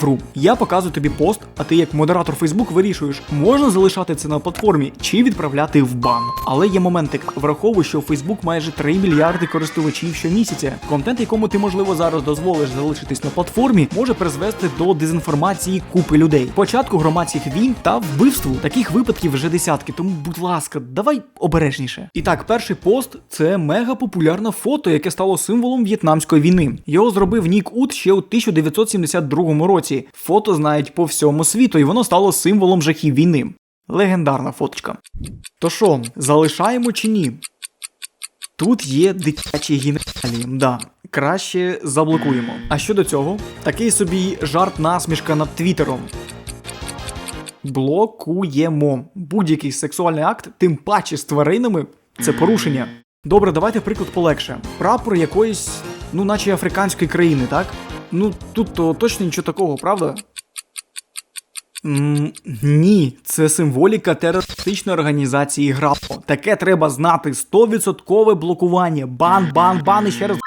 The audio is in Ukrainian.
Вру, я показую тобі пост, а ти як модератор Facebook вирішуєш, можна залишати це на платформі чи відправляти в бан. Але є моментик, враховуй, що Facebook майже 3 мільярди користувачів щомісяця. Контент, якому ти можливо зараз дозволиш залишитись на платформі, може призвести до дезінформації купи людей, початку громадських війн та вбивству. Таких випадків вже десятки. Тому, будь ласка, давай обережніше. І так, перший пост це мега популярне фото, яке стало символом в'єтнамської війни. Його зробив Нік Ут ще у 1972 році. Фото знають по всьому світу, і воно стало символом жахів війни. Легендарна фоточка. То що, залишаємо чи ні? Тут є дитячі генералії, да. Краще заблокуємо. А щодо цього, такий собі жарт насмішка над Твіттером. Блокуємо будь-який сексуальний акт, тим паче з тваринами, це порушення. Добре, давайте приклад полегше. Прапор якоїсь, ну, наче африканської країни, так? Ну, тут то точно нічого такого, правда? Ні, це символіка терористичної організації ГРАПО. Таке треба знати. 100% блокування. Бан, бан, бан і ще раз